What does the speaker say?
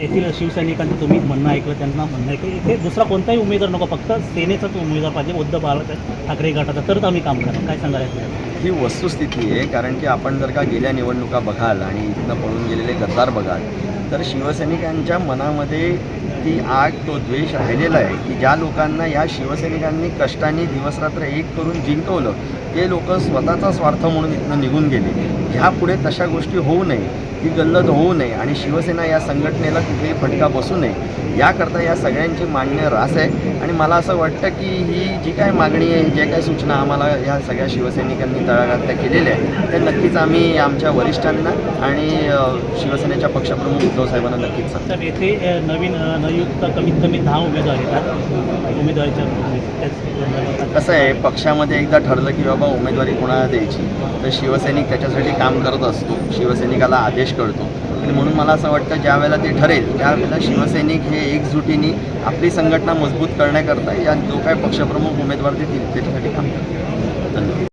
येथील शिवसैनिकांचं तुम्ही म्हणणं ऐकलं त्यांना म्हणणं ऐकलं. इथे दुसरा कोणताही उमेदवार नको फक्त सेनेचाच उमेदवार पाहिजे उद्धव बाळा ठाकरे गटाचा. तरच आम्ही काम करणार. काय सांगायचं ही वस्तुस्थिती आहे कारण की आपण जर का गेल्या निवडणुका बघाल आणि इथनं पळून गेलेले गद्दार बघाल तर शिवसैनिकांच्या मनामध्ये ती आग तो द्वेष राहिलेला आहे की ज्या लोकांना या शिवसैनिकांनी कष्टाने दिवसरात्र एक करून जिंकवलं ते लोक स्वतःचा स्वार्थ म्हणून इथनं निघून गेले. ह्यापुढे तशा गोष्टी होऊ नये. ती गल्लत होऊ नये आणि शिवसेना या संघटनेला कुठेही फटका बसू नये याकरता या सगळ्यांची मान्य रास आहे. आणि मला असं वाटतं की ही जी काय मागणी आहे जे काय सूचना आम्हाला ह्या सगळ्या शिवसैनिकांनी तळागाळातल्या केलेल्या आहेत त्या नक्कीच आम्ही आमच्या वरिष्ठांना आणि शिवसेनेच्या पक्षप्रमुख उद्धव साहेबांना नक्कीच सांगतो. येथे नवीन अ, नयुक्त कमीत कमी दहा उमेदवार येतात. उमेदवारीच्या कसं आहे पक्षामध्ये एकदा ठरलं की बाबा उमेदवारी कोणाला द्यायची तर शिवसैनिक त्याच्यासाठी काम करत असतो. शिवसैनिकाला आदेश कळतो आणि म्हणून मला असं वाटतं ज्या वेळेला ते ठरेल त्यावेळेला शिवसैनिक हे एकजुटीने आपली संघटना मजबूत करण्याकरता या जो काय पक्षप्रमुख उमेदवार देतील त्याच्यासाठी काम करतील. धन्यवाद.